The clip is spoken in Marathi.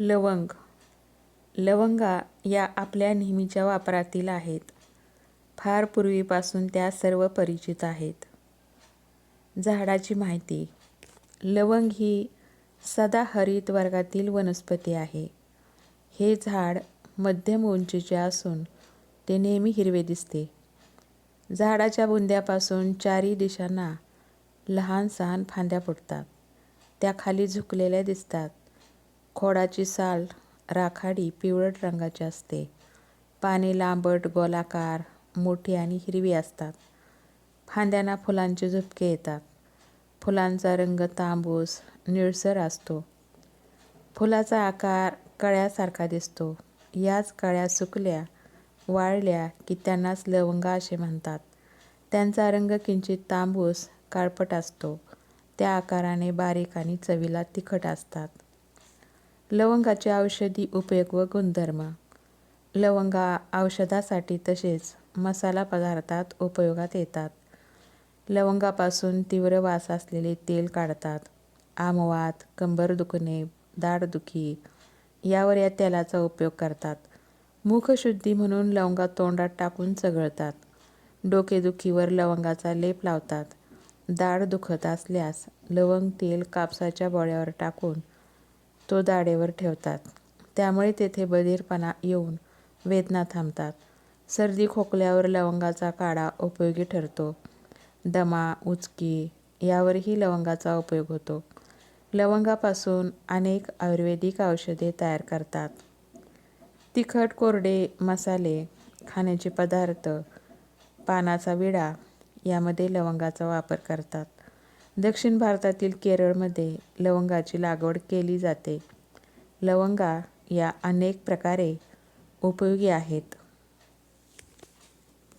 लवंग. लवंगा या आपल्या नेहमीच्या वापरातील आहेत. फार पूर्वीपासून त्या सर्व परिचित आहेत. झाडाची माहिती. लवंग ही सदाहरित वर्गातील वनस्पती आहे. हे झाड मध्यम उंचीचे असून ते नेहमी हिरवे दिसते. झाडाच्या बुंद्यापासून चारी दिशांना लहान सहान फांद्या फुटतात. त्या खाली झुकलेल्या दिसतात. खोडाची साल राखाडी पिवळट रंगाची असते. पाने लांबट गोलाकार मोठी आणि हिरवी असतात. फांद्यांना फुलांचे झुपके येतात. फुलांचा रंग तांबूस निळसर असतो. फुलाचा आकार कळ्यासारखा दिसतो. याच कळ्या सुकल्या वाळल्या की त्यांनाच लवंगा असे म्हणतात. त्यांचा रंग किंचित तांबूस काळपट असतो. त्या आकाराने बारीक आणि चवीला तिखट असतात. लवंगाचे औषधी उपयोग व गुणधर्म. लवंगा औषधासाठी तसेच मसाला पदार्थात उपयोगात येतात. लवंगापासून तीव्र वास असलेले तेल काढतात. आमवात कंबर दुखणे दाढदुखी यावर या तेलाचा उपयोग करतात. मुखशुद्धी म्हणून लवंगा तोंडात टाकून चघळतात. डोकेदुखीवर लवंगाचा लेप लावतात. दाढ दुखत असल्यास लवंग तेल कापसाच्या बोळ्यावर टाकून तो दाढेवर ठेवतात. त्यामुळे तेथे बधीरपणा येऊन वेदना थांबतात. सर्दी खोकल्यावर लवंगाचा काढा उपयोगी ठरतो. दमा उचकी यावरही लवंगाचा उपयोग होतो. लवंगापासून अनेक आयुर्वेदिक औषधे तयार करतात. तिखट कोरडे मसाले खाण्याचे पदार्थ पानाचा विडा यामध्ये लवंगाचा वापर करतात. दक्षिण भारतातील केरळमध्ये लवंगाची लागवड केली जाते. लवंगा या अनेक प्रकारे उपयोगी आहेत.